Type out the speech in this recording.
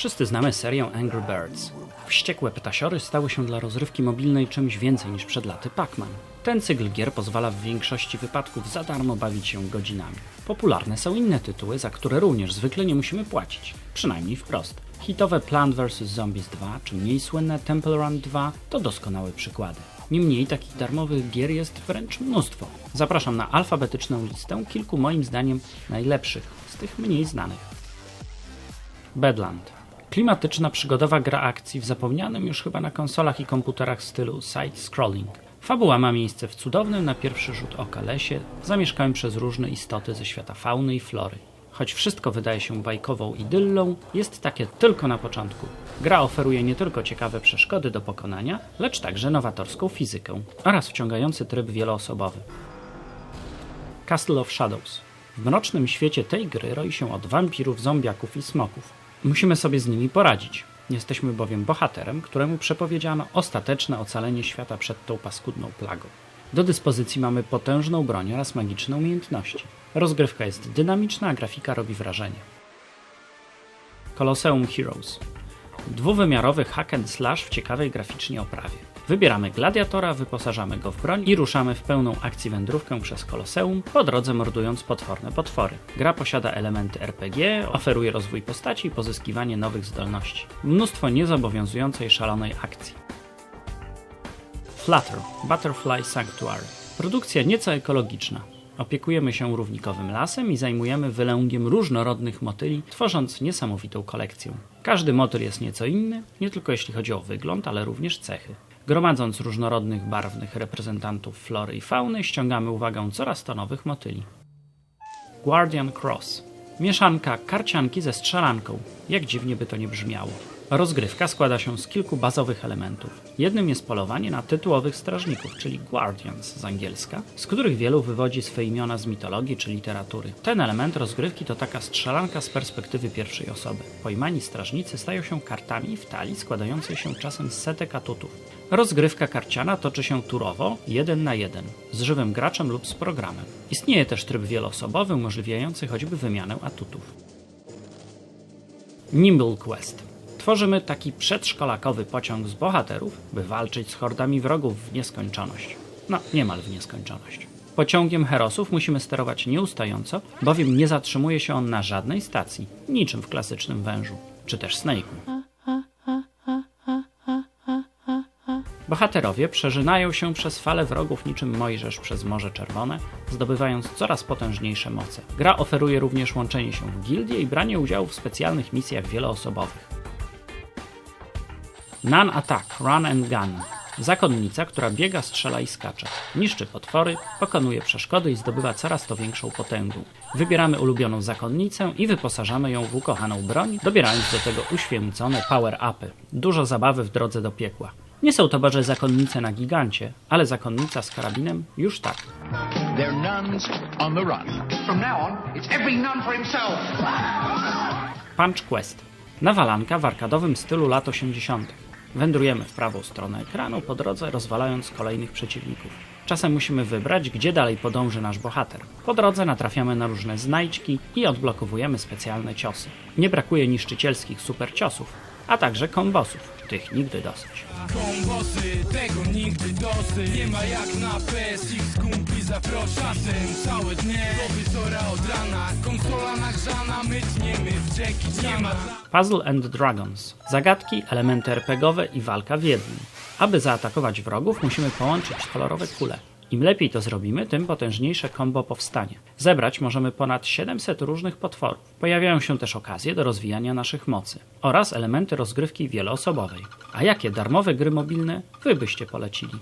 Wszyscy znamy serię Angry Birds. Wściekłe ptasiory stały się dla rozrywki mobilnej czymś więcej niż przed laty Pac-Man. Ten cykl gier pozwala w większości wypadków za darmo bawić się godzinami. Popularne są inne tytuły, za które również zwykle nie musimy płacić. Przynajmniej wprost. Hitowe Plant vs. Zombies 2 czy mniej słynne Temple Run 2 to doskonałe przykłady. Niemniej takich darmowych gier jest wręcz mnóstwo. Zapraszam na alfabetyczną listę kilku moim zdaniem najlepszych z tych mniej znanych. Badland. Klimatyczna, przygodowa gra akcji w zapomnianym już chyba na konsolach i komputerach stylu side-scrolling. Fabuła ma miejsce w cudownym na pierwszy rzut oka lesie, zamieszkałym przez różne istoty ze świata fauny i flory. Choć wszystko wydaje się bajkową idyllą, jest takie tylko na początku. Gra oferuje nie tylko ciekawe przeszkody do pokonania, lecz także nowatorską fizykę oraz wciągający tryb wieloosobowy. Castle of Shadows. W mrocznym świecie tej gry roi się od wampirów, zombiaków i smoków. Musimy sobie z nimi poradzić. Jesteśmy bowiem bohaterem, któremu przepowiedziano ostateczne ocalenie świata przed tą paskudną plagą. Do dyspozycji mamy potężną broń oraz magiczne umiejętności. Rozgrywka jest dynamiczna, a grafika robi wrażenie. Colosseum Heroes. Dwuwymiarowy hack and slash w ciekawej graficznie oprawie. Wybieramy gladiatora, wyposażamy go w broń i ruszamy w pełną akcji wędrówkę przez koloseum, po drodze mordując potworne potwory. Gra posiada elementy RPG, oferuje rozwój postaci i pozyskiwanie nowych zdolności. Mnóstwo niezobowiązującej szalonej akcji. Flutter Butterfly Sanctuary. Produkcja nieco ekologiczna. Opiekujemy się równikowym lasem i zajmujemy wylęgiem różnorodnych motyli, tworząc niesamowitą kolekcję. Każdy motyl jest nieco inny, nie tylko jeśli chodzi o wygląd, ale również cechy. Gromadząc różnorodnych, barwnych reprezentantów flory i fauny, ściągamy uwagę coraz to nowych motyli. Guardian Cross. Mieszanka karcianki ze strzelanką. Jak dziwnie by to nie brzmiało. Rozgrywka składa się z kilku bazowych elementów. Jednym jest polowanie na tytułowych strażników, czyli Guardians z angielska, z których wielu wywodzi swe imiona z mitologii czy literatury. Ten element rozgrywki to taka strzelanka z perspektywy pierwszej osoby. Pojmani strażnicy stają się kartami w talii składającej się czasem z setek atutów. Rozgrywka karciana toczy się turowo, jeden na jeden, z żywym graczem lub z programem. Istnieje też tryb wieloosobowy umożliwiający choćby wymianę atutów. Nimble Quest. Tworzymy taki przedszkolakowy pociąg z bohaterów, by walczyć z hordami wrogów w nieskończoność. No, niemal w nieskończoność. Pociągiem Herosów musimy sterować nieustająco, bowiem nie zatrzymuje się on na żadnej stacji, niczym w klasycznym wężu, czy też Snake'u. Bohaterowie przeżynają się przez fale wrogów niczym Mojżesz przez Morze Czerwone, zdobywając coraz potężniejsze moce. Gra oferuje również łączenie się w gildie i branie udziału w specjalnych misjach wieloosobowych. Nun Attack Run and Gun. Zakonnica, która biega, strzela i skacze. Niszczy potwory, pokonuje przeszkody i zdobywa coraz to większą potęgę. Wybieramy ulubioną zakonnicę i wyposażamy ją w ukochaną broń, dobierając do tego uświęcone power-upy. Dużo zabawy w drodze do piekła. Nie są to Boże zakonnice na gigancie, ale zakonnica z karabinem już tak. They're nuns on the run. From now on, it's every nun for himself. Punch Quest. Nawalanka w arkadowym stylu lat 80. Wędrujemy w prawą stronę ekranu, po drodze rozwalając kolejnych przeciwników. Czasem musimy wybrać, gdzie dalej podąży nasz bohater. Po drodze natrafiamy na różne znajdźki i odblokowujemy specjalne ciosy. Nie brakuje niszczycielskich super ciosów, a także kombosów. Tych nigdy dosyć. Kombosy, tego nigdy dosyć Nie ma jak na zaprosza Czasem całe dnie, od rana Konsola nagrzana, my tniemy w Jackie Nie. Puzzle and Dragons. Zagadki, elementy RPGowe i walka w jednym. Aby zaatakować wrogów, musimy połączyć kolorowe kule. Im lepiej to zrobimy, tym potężniejsze kombo powstanie. Zebrać możemy ponad 700 różnych potworów. Pojawiają się też okazje do rozwijania naszych mocy oraz elementy rozgrywki wieloosobowej. A jakie darmowe gry mobilne wy byście polecili?